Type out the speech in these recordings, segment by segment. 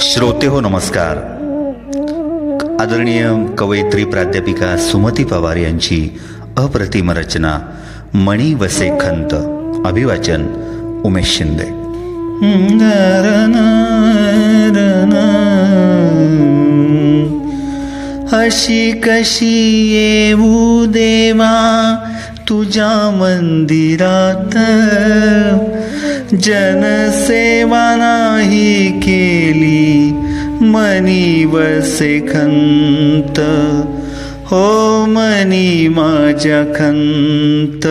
श्रोते हो नमस्कार. आदरणीय कवयित्री प्राध्यापिका सुमती पवार यांची अप्रतिम रचना मणी वसे खंत अभिवाचन उमेश शिंदे. अशी कशी येऊ देवा तुझ्या मंदिरात? जनसेवा नाही केली मनी वसे खंत हो मनी माझ्या खंत.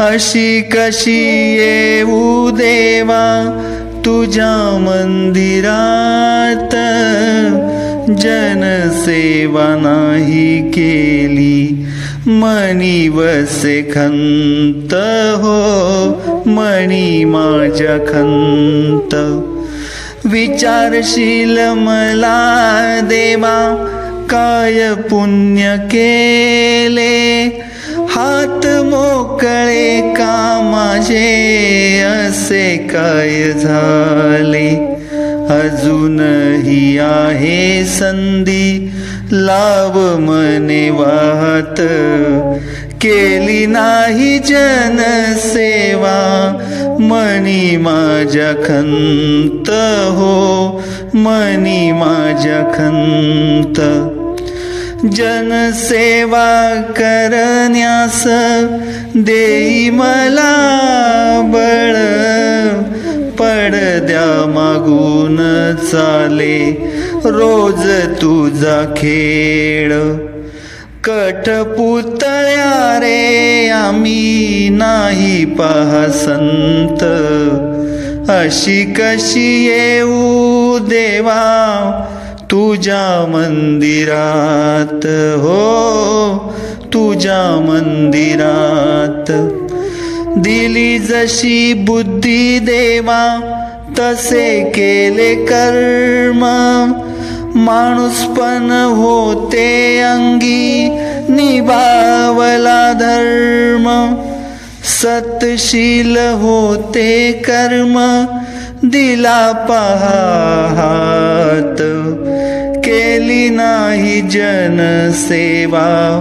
अशी कशी येऊ देवा तुझ्या मंदिरात? जनसेवा नाही केली मणी वसे खंत हो मणी माझ्या खंत. विचारशील मला देवा काय पुण्य केले? हात मोकळे का माझे? असे काय झाले? अजूनही आहे संधी लाव मने वाहत. केली नाही जनसेवा मनी माझ्या खंत हो मनी माझ्या खंत. जनसेवा करण्यास देई मला बळ. पडद्या मागून चाले रोज तुझा खेळ. कठपुतळ्या रे आम्ही नाही पहा संत. अशी कशी येऊ देवा तुझ्या मंदिरात? हो तुझ्या मंदिरात. दिली जशी बुद्धी देवा तसे केले कर्म. माणूस पण होते अंगी. धर्म सतशील होते कर्म दिला पहात. केली नाही जनसेवा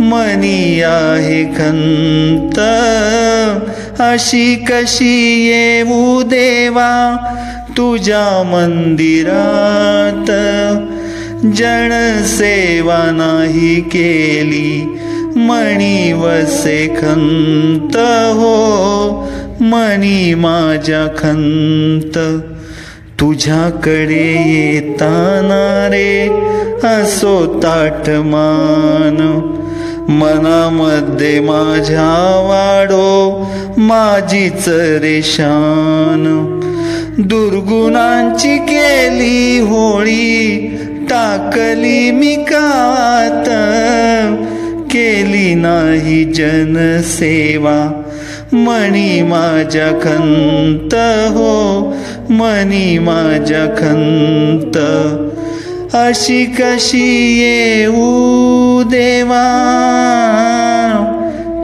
मनी आहे खंत. अशी कशी येऊ देवा तुझ्या मंदिरात? जनसेवा नाही केली मणी वसे खंत हो मणी माझ्या खंत तुझ्याकडे येताना रे असो ताटमान मनामध्ये माझ्या वाढो माझीच रेशान दुर्गुणांची केली होळी टाकली मी कात. नाही जनसेवा. मणी माझ्या खंत हो मणी माझ्या खंत. अशी कशी येऊ देवा?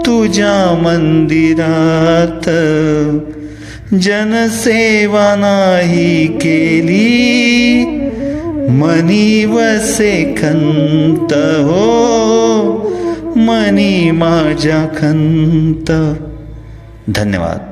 तुझ्या मंदिरात जनसेवा नाही केली. मनी वसे खंत हो मी माझ्या खंत. धन्यवाद.